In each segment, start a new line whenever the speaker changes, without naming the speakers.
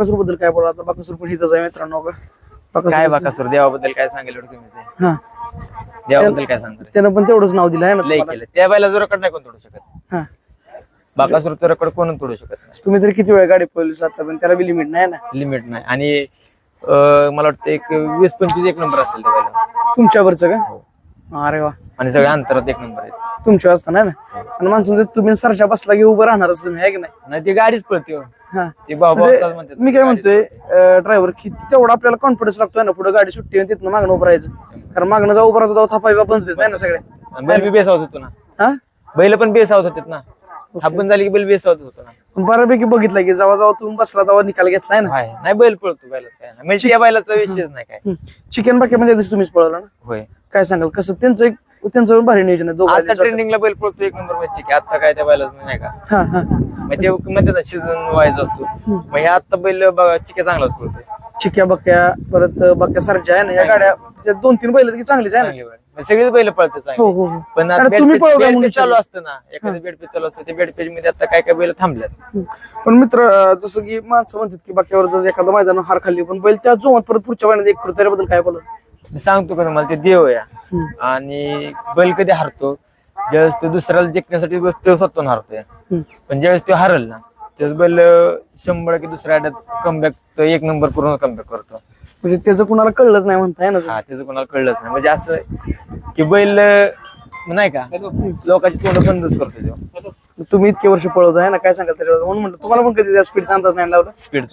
बाकासूरबद्दल काय बोला आता बाकासूर पण हिथंच आहे मित्रांनो का बाकासूर-
काय बाकासूर? देवाबद्दल काय सांगेल एवढं
हा.
देवाबद्दल काय सांगतो
त्यानं पण तेवढंच नाव दिलं आहे ना
लय
तुम्हाला?
केलं. त्या बायला जो रेकॉर्ड नाही कोण तोडू शकत.
हा.
बाकासूर तो रेकॉर्ड कोण तोडू शकत नाही?
तुम्ही तरी किती वेळ गाडी पळली आता? पण त्याला बी लिमिट नाही ना?
लिमिट नाही. आणि अं, मला वाटतं एक वीस पंचवीस एक नंबर असेल त्या बायला
तुमच्यावरचं
हो.
का अरे वा.
आणि सगळ्या अंतरात एक नंबर आहे
तुमच्या असताना ना? आणि माणसं तुम्ही सरच्या बसला की उभं राहणारच तुम्ही आहे की नाही?
नाही ती गाडीच पळते हो.
हा.
ती भाऊ
म्हणजे
म्हणतात
मी काय म्हणतोय ड्रायव्हर की तेवढा आपल्याला कॉन्फिडन्स लागतोय ना पुढे गाडी सुट्टी आणि तिथनं मागणं उभं राहायचं. कारण मागणं जाऊ उभं राहतो तेव्हा थापाय बंद होत नाही ना सगळे?
आणि बैल बी बेसावत होतो ना.
हा?
बैल पण बेसावत होते ना. आपण झाली की बैल बेसावत होतो ना.
पण बऱ्यापैकी बघितलं की जेव्हा जेव्हा तुम्ही बसला तेव्हा निकाल घेतलाय ना?
आहे नाही बैल पळतो बैलात काय नाही. म्हणजे त्या बैलाचा विषयच नाही काय.
चिकन बाकी म्हणजे दिवशी तुम्हीच पळवला ना?
होय.
काय सांगाल? कसं त्यांचं एक त्यांचं भारी नियोजन आहे
आता ट्रेंडिंगला बैल पळतो एक नंबर मॅच की आता काय त्या बैलाच नाही का?
हा हा.
मग ते म्हणते सीझन व्हायचा असतो. मग हे आता बैल बघा चिके चांगलाच पळतोय.
चिक्या बक्या परत बक्या सारख्या आहे ना या गाड्या दोन तीन बैल की चांगलीच आहे ना?
चांगली बैल. मग सगळीच बैल पळते
हो
चांगली.
हो हो
पण आता
तुम्ही
बेड
पळवता
पेज-
म्हणून
बेड पेज चालू असतं ना. एखादं बेड पेज चालू असतं ते बेड पेजमध्ये आता काय काय बैल थांबल्यात.
हम्म. पण मित्र अं, जसं की माणसं म्हणतात की बाक्यावर जर एखादं मैदान हार खाल्ली पण बैल त्या जोमात परत पुढच्या महिन्यात एक करतो त्याबद्दल काय बोलत?
मी सांगतो का तुम्हाला ते देव या. आणि बैल कधी हारतो? ज्यावेळेस तो दुसऱ्याला जिंकण्यासाठी तो स्वतःहून हारतोय. पण ज्यावेळेस तो हरल ना त्यावेळेस बैल शंभर की दुसऱ्या अड्यात कमबॅक एक नंबर पूर्ण कमबॅक करतो.
म्हणजे त्याचं कुणाला कळलंच नाही म्हणताय ना
हा त्याचं कोणाला कळलंच नाही. म्हणजे असं की बैल नाही का लोकांची तोंड बंदच करतो तो.
तुम्ही इतके वर्ष पळवत आहे ना? काय सांगाल त्याच्यावर म्हणून म्हणलं तुम्हाला पण कधी त्या स्पीडचा अंदाज नाही लावला?
स्पीड.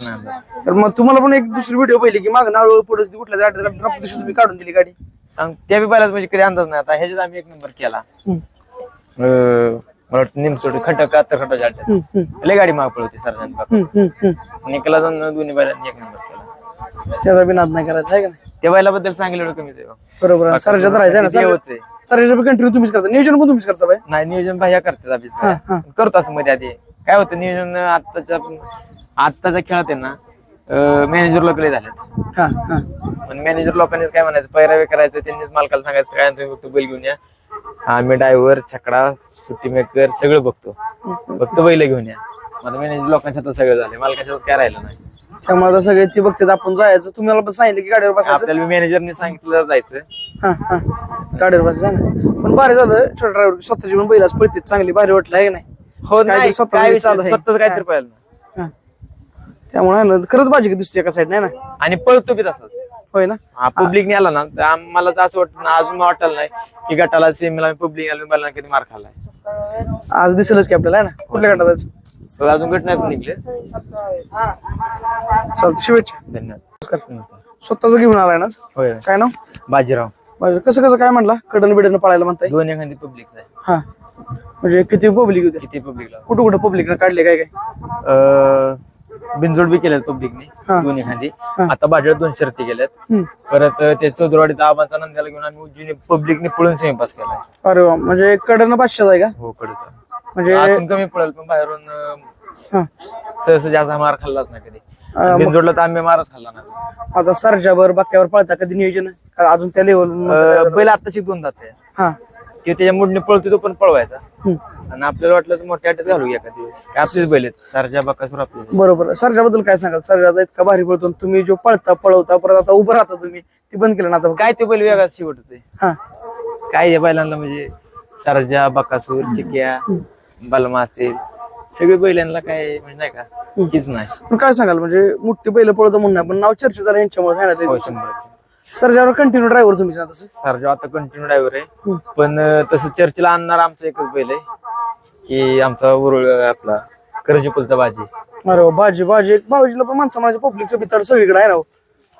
तर मग तुम्हाला पण एक दुसरी व्हिडिओ पाहिली की मागं नाळ पुढे कुठल्या गाडीला ड्रॉप दिवशी तुम्ही काढून दिली गाडी.
सांग त्या बी बैलाच म्हणजे कधी अंदाज नाही. आता ह्याच्यात आम्ही एक नंबर केला. अं, मला वाटतं निमसोडी खटक आता खटाच्या अड्ड्यात
हम्म, हम्म,
लय गाडी माग
हम्म, हम्म.
निकला जाऊन दोन्ही बैलांनी एक नंबर केला.
त्याचा बी नाद नाही करायचा आहे का नाही?
त्या बैलाबद्दल सांगितलं कमीच आहे.
बरोबर. सरजात राहायचं ना?
आहे.
कंटिन्यू तुम्हीच करता. नियोजन पण तुम्हीच करता
नाही नियोजन भाया करतात
हा.
भाया. करतो असं मध्ये आधी. काय होतं नियोजन आत्ताच्या आत्ताच्या खेळात आहे ना मॅनेजर लोकले झालेत.
हा हा.
पण मॅनेजर लोकांनीच काय म्हणायचं पैरावे करायचं त्यांनीच मालकाला सांगायचं काय तुम्ही फक्त बैल घेऊन या. आम्ही ड्रायव्हर छकडा सुट्टी मेकर सगळं बघतो. फक्त बैल घेऊन या. मला मॅनेजर लोकांच्या हातात सगळं झालं मालकाच्या हातात काय राहिलं नाही.
त्यामुळे आता सगळे ती बघतात. आपण जायचं. तुम्हाला पण सांगितलं की गाडीवर बसायचं.
आपल्याला मॅनेजरने सांगितलं जायचं.
हा हा. गाडीवर बसायचं ना. पण भारी झालं. छोटा ड्रायव्हर स्वतःची पण बैलाच पळते चांगली भारी वाटलं आहे का नाही?
हो
काहीतरी
नाही
स्वतःचं
काय
चालू आहे.
स्वतःच काहीतरी ना
हा. त्यामुळे ना खरंच बाजी दिसते एका साईड नाही ना?
आणि पळतो बी तसंच.
होय ना?
पब्लिकने आला ना तर तर असं वाटतं ना अजून वाटलं नाही की गटाला सेमीला पब्लिक आला मला कधी मार खाल्लाय.
आज दिसेलच की आपल्याला आहे ना? कुठल्या गटात जायचं?
So अजून गट नाही पण निघले.
चालतं शुभेच्छा.
धन्यवाद.
स्वतःच घेऊन आलाय ना?
होय.
काय नाव?
बाजीराव.
बरं, कसं कसं काय म्हणला? कडन बिडन पळायला म्हणताय?
दोन एखादी पब्लिक आहे.
हा. म्हणजे किती पब्लिक होते
किती पब्लिकला
कुठं कुठं पब्लिक काढले काय काय?
बिनजोड बी केल्यात पब्लिकने
हा.
दोन एखादी. आता बाजारात दोन शर्ती केल्यात
हम्म.
परत अं, ते चौदरवाडीत आबांचा नंद्याला घेऊन आम्ही उज्जैनी पब्लिकने पळून सेमी पास केलाय.
अरे वा म्हणजे कडन पाचशेच आहे का?
हो कडचा
म्हणजे
आतून कमी पडेल पण बाहेरून अं,
हा
सहसा जास्त मार खाल्लाच नाही कधी. बिनजोडला तर आम्ही मारच खाल्ला नाही.
आता सरजावर बाक्यावर पळता कधी नियोजन? आहे? का अजून त्या लेवल
अं, बैल आता शिकून जाते
हा.
ते त्याच्या मुडने पळतो तो पण पळवायचा.
हम्म.
आणि आपल्याला वाटलं तर मोठ्या अड्ड्यात घालू एका दिवस काय आपलेच बैल आहेत सारख्या बाकासूर आपले
बरोबर. सरजाबद्दल काय सांगाल? सरजाचा इतका भारी पळतो आणि तुम्ही जो पळता पळवता परत आता उभं राहता तुम्ही ती बंद केलं ना आता
काय ते बैल वेगळा शेवट होते
हा.
काय या बैलांना म्हणजे सरजा बकासूर चिक्या बलमा असतील सगळे बैलांना काय म्हणजे नाही का हीच नाही.
पण काय सांगाल म्हणजे मोठी बैल पळतो म्हणून पण नाव चर्चा झालं यांच्यामुळे.
शंभर
सरजावर कंटिन्यू ड्रायव्हर तुम्ही तसं?
सरजा आता कंटिन्यू ड्रायव्हर आहे. पण तसं चर्चेला आणणार आमचा एकच बैल आहे की आमचा उरुळ आपला करजीपुलचा बाजी.
अरे भाजी भाजी एक भाजीला पण माणसं माझ्या पब्लिकचं बिताड सगळीकडे आहे ना हो.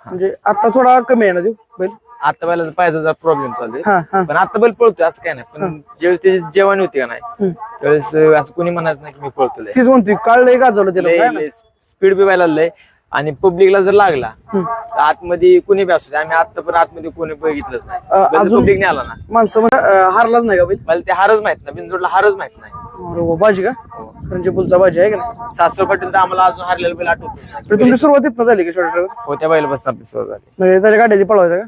म्हणजे आता थोडा कमी आहे ना देऊ बैल?
आता बैलाचा पायाचा प्रॉब्लेम चालू आहे.
हा हा.
पण आता बैल पळतोय असं काय नाही. पण ज्यावेळेस त्याची जेवण होती का नाही. त्यावेळेस अं, असं कोणी म्हणत नाही की मी पळतो लय.
तीच म्हणतोय काळ लय गाजवलं त्याला
लय-
काय ना
लय स्पीड बी व्हायला लय आणि पब्लिकला जर लागला तर आतमध्ये कोणी बी असू दे. आम्ही आता पण आतमध्ये कोणी बघितलंच
अं,
नाही
अजून-
पब्लिकने आला ना.
माणसं म्हणजे हारलाच नाही का बैल?
मला ते हारच माहीत नाही. बिनजोडला हारच माहीत नाही.
अरे वा, भाजी का? म्हणजे पुलचा भाजी आहे का नाही?
सासर पाटील तर आम्हाला अजून हारलेला बैल आठवत नाही.
म्हणजे तुमची सुरुवात इथनं झाली का छोट्या ड्रायव्हर
हो त्या बैल बसून आपली सुरुवात झाली.
म्हणजे त्याच्या गाड्याची पळवायचं का?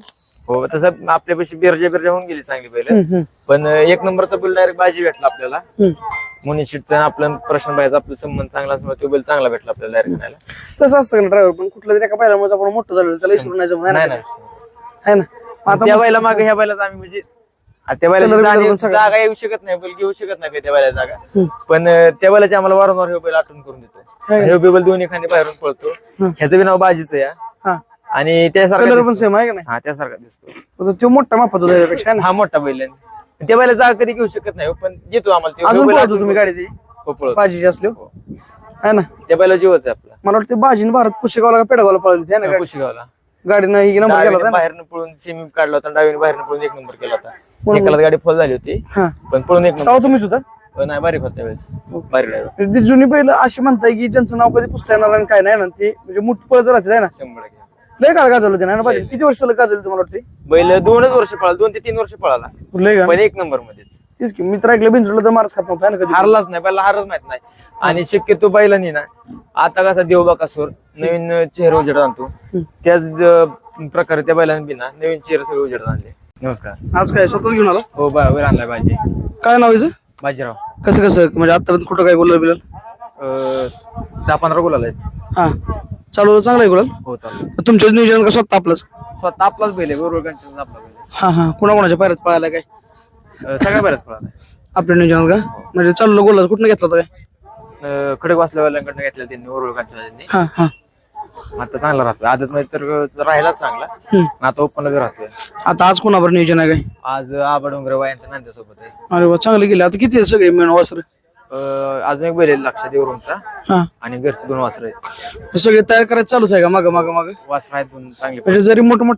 हो तसं आपल्यापाशी बिरजा बिरजा होऊन गेली चांगली पहिले
हम्म, हम्म,
पण एक नंबरचा बैल डायरेक्ट बाजी भेटला आपल्याला.
हम्म.
मुनिशीटचा आपला प्रश्न पाहिजे आपला संबंध चांगला असल्यामुळे तो बैल चांगला भेटला आपल्याला डायरेक्ट खायला
तसं असतं ड्रायव्हर पण कुठलं तरी एका पहिल्यामुळे आपण मोठं झालं त्याला विसरून नाही जमणार
नाही
है ना? मग आता
त्या
मस्त-
बैला मागे ह्या बैलाच आम्ही म्हणजे आ, त्या बैलाची
बिलर सगळं.
जागा येऊ शकत नाही बैल घेऊ शकत नाही त्या बैला जागा. पण अं, त्या बैलाची आम्हाला वारंवार हे बैल आठवण करून देतो.
है.
हे बैल दोन्ही खांदे बाहेरून पळतो. ह्याचं बी नाव बाजीचं या
हा.
आणि त्यासारखा
कलर पण. सेम आहे का
हा त्यासारखा दिसतो.
तो मोठा मापाचा त्याच्यापेक्षा है
हा मोठा बैल आहे. त्या बैला जागा कधी घेऊ शकत नाही हो, पण घेतो आम्हाला ते.
अजून
बैल
पळतो
आठवण
तुम्ही गाडी ती
हो.
बाजीची असली है. ना?
त्या बैला जीवच आहे आपला.
मला वाटतं बाजीने भारत पुस्तकाला का पेडगावला पळवली होती है ना गाडी?
कुशीगावला.
गाडीनं ही नंबर केला होता ना?
बाहेरनं पळून सेमी काढला होता डावीने बाहेरनं पळून एक नंबर केला होता. एकाला गाडी फॉल झाली होती
हा.
पण पळून एक नंबर
तेव्हा तुम्हीच होता?
पण नाही बारीक होता वेळेस बारीक driver.
ती जुनी पहिलं अशी म्हणताय की ज्यांचं नाव कधी पुस्तक येणार आणि काय नाही ना ते म्हणजे मुठ पळत राहते है ना?
शंभर टक्के.
लय काळ गाजवलं ते ना पाहिजे किती वर्ष गाजवलं तुम्हाला वाटते
बैल दोनच वर्ष पळाला दोन ते तीन वर्ष पळाला.
लय का?
पण एक नंबर मध्येच.
तेच की मित्र ऐकलं बिंजोडला तर मारच खात नव्हता ना कधी?
हारलाच नाही पहिला हारच माहीत नाही. आणि शक्यतो बैलांनी ना आता कसा देवबाकासूर नवीन चेहरा उजेड आणतो. त्याच अं, प्रकारे त्या बैलांनी बी ना नवीन चेहरे सगळे उजेड आणले. नमस्कार.
आज काय स्वतःच घेऊन आला?
हो बरोबर आणलाय भाजी
काय नाव याचं?
बाजीराव.
कसं कसं म्हणजे आतापर्यंत कुठं काय बोललं बिल
अं, दहा पंधरा गुलाल आहेत.
हा. चालू चांगलं आहे गुलाल
हो चालू
तुमच्याच नियोजन का स्वतः आपलंच?
स्वतः आपलाच बैल आहे बरोबर आपला बैल आहे.
हा हा. कोणाकोणाच्या पायऱ्यात पळायला काय?
अं, सगळ्या बऱ्याच पळाला
आपल्या नियोजन का? म्हणजे चाललो गोला कुठं घेतला होता काय?
खडक वाचल्या बैलांकडनं घेतलं त्यांनी त्यांनी.
हा हा.
आता चांगला राहतो. आदत मध्ये तर राहिलाच चांगला.
हम्म.
आता ओपन बी राहतोय.
आता आज कोणावर नियोजन आहे काय?
आज आबा डोंगर वायांचा नांद्यासोबत आहे.
अरे वा चांगले गेले आता किती आहे सगळे मिळून वासर?
अं, अजून एक बैल आहे लक्षात देवरूनचा
हा.
आणि घरचे दोन वासर आहेत.
सगळे तयार करायचं चालूच आहे का मागं मागं मागं?
वासर आहेत दोन चांगले
म्हणजे जरी मोठमोठे